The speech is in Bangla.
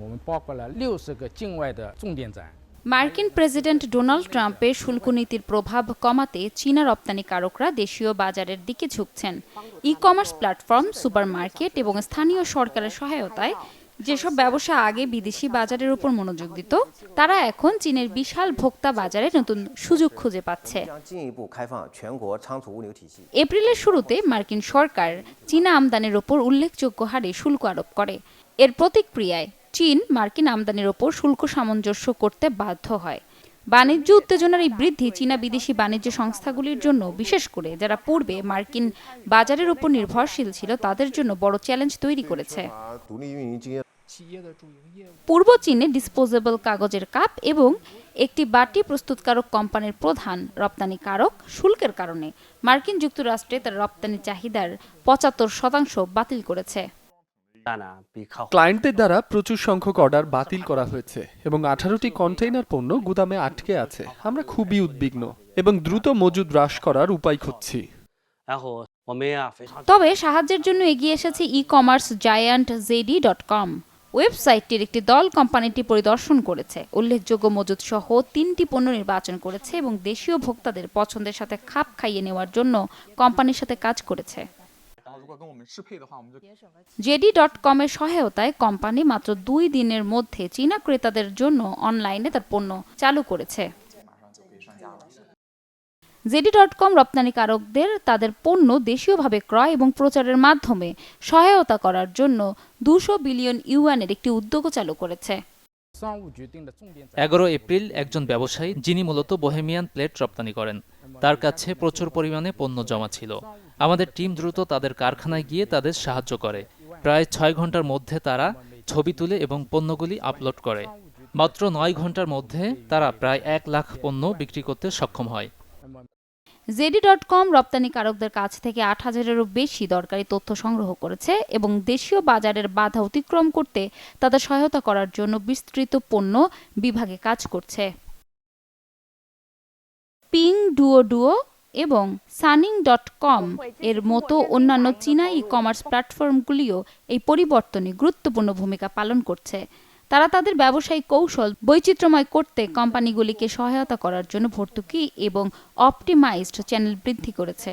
我们包括了六十个境外的重点展。 মার্কিন প্রেসিডেন্ট ডোনাল্ড ট্রাম্পের শুল্ক নীতির প্রভাব কমাতে চীনা রপ্তানিকারকরা দেশীয় বাজারের দিকে ঝুঁকছেন ই কমার্স প্ল্যাটফর্ম সুপারমার্কেট এবং স্থানীয় সরকারের সহায়তায় যেসব ব্যবসা আগে বিদেশি বাজারের উপর মনোযোগ দিত তারা এখন চীনের বিশাল ভোক্তা বাজারে নতুন সুযোগ খুঁজে পাচ্ছে 将进一步开放全国仓储物流体系。 এপ্রিলের শুরুতে মার্কিন সরকার চীনা আমদানির ওপর উল্লেখযোগ্য হারে শুল্ক আরোপ করে এর প্রতিক্রিয়ায় চীন মার্কিন আমদানির ওপর শুল্ক সামঞ্জস্য করতে বাধ্য হয়। বাণিজ্য উত্তেজনার এই বৃদ্ধি চীনা বিদেশি বাণিজ্য সংস্থাগুলির জন্য, বিশেষ করে যারা পূর্বে মার্কিন বাজারের উপর নির্ভরশীল ছিল, তাদের জন্য বড় চ্যালেঞ্জ তৈরি করেছে। পূর্ব চীনে ডিসপোজেবল কাগজের কাপ এবং একটি বাটি প্রস্তুতকারক কোম্পানির প্রধান রপ্তানিকারক শুল্কের কারণে মার্কিন যুক্তরাষ্ট্রে তার রপ্তানি চাহিদার পঁচাত্তর শতাংশ বাতিল করেছে। ক্লায়েন্টদের দ্বারা প্রচুর সংখ্যক অর্ডার বাতিল করা হয়েছে এবং আঠারোটি কন্টেইনার পণ্য গুদামে আটকে আছে। আমরা খুবই উদ্বিগ্ন এবং দ্রুত মজুদ হ্রাস করার উপায় খুঁজছি। তবে সাহায্যের জন্য এগিয়ে এসেছে e commerce giant JD dot com ওয়েবসাইটটির একটি দল কোম্পানিটি পরিদর্শন করেছে। উল্লেখযোগ্য মজুদ সহ তিনটি পণ্য নির্বাচন করেছে এবং দেশীয় ভোক্তাদের পছন্দের সাথে খাপ খাইয়ে নেওয়ার জন্য কোম্পানির সাথে কাজ করেছে। 果跟我们适配的话，我们就 জেডি ডট কমের সহায়তায় কোম্পানি মাত্র দুই দিনের মধ্যে চীনা ক্রেতাদের জন্য অনলাইনে তার পণ্য চালু করেছে জেডি ডট কম রপ্তানিকারকদের তাদের পণ্য দেশীয়ভাবে ক্রয় এবং প্রচারের মাধ্যমে সহায়তা করার জন্য দুশো বিলিয়ন ইউয়ানের একটি উদ্যোগও চালু করেছে 商务局定的重点展 এগারো এপ্রিল একজন ব্যবসায়ী যিনি মূলত বোহেমিয়ান প্লেট রপ্তানি করেন তার কাছে প্রচুর পরিমাণে পণ্য জমা ছিল আমাদের টিম দ্রুত তাদের কারখানায় গিয়ে তাদের সাহায্য করে। প্রায় ছয় ঘণ্টার মধ্যে তারা ছবি তুলে এবং পণ্যগুলি আপলোড করে। মাত্র নয় ঘণ্টার মধ্যে তারা প্রায় এক লাখ পণ্য বিক্রি করতে সক্ষম হয়। জেডি ডট কম রপ্তানিকারকদের কাছ থেকে আট হাজারেরও বেশি দরকারি তথ্য সংগ্রহ করেছে এবং দেশীয় বাজারের বাধা অতিক্রম করতে তাদের সহায়তা করার জন্য বিস্তৃত পণ্য বিভাগে কাজ করছে। পিং ডুও ডুও এবং সানিং ডট কম এর মতো অন্যান্য চীনা ই কমার্স প্ল্যাটফর্মগুলিও এই পরিবর্তনে গুরুত্বপূর্ণ ভূমিকা পালন করছে। তারা তাদের ব্যবসায়িক কৌশল বৈচিত্র্যময় করতে কোম্পানিগুলিকে সহায়তা করার জন্য ভর্তুকি এবং অপটিমাইজড চ্যানেল বৃদ্ধি করেছে।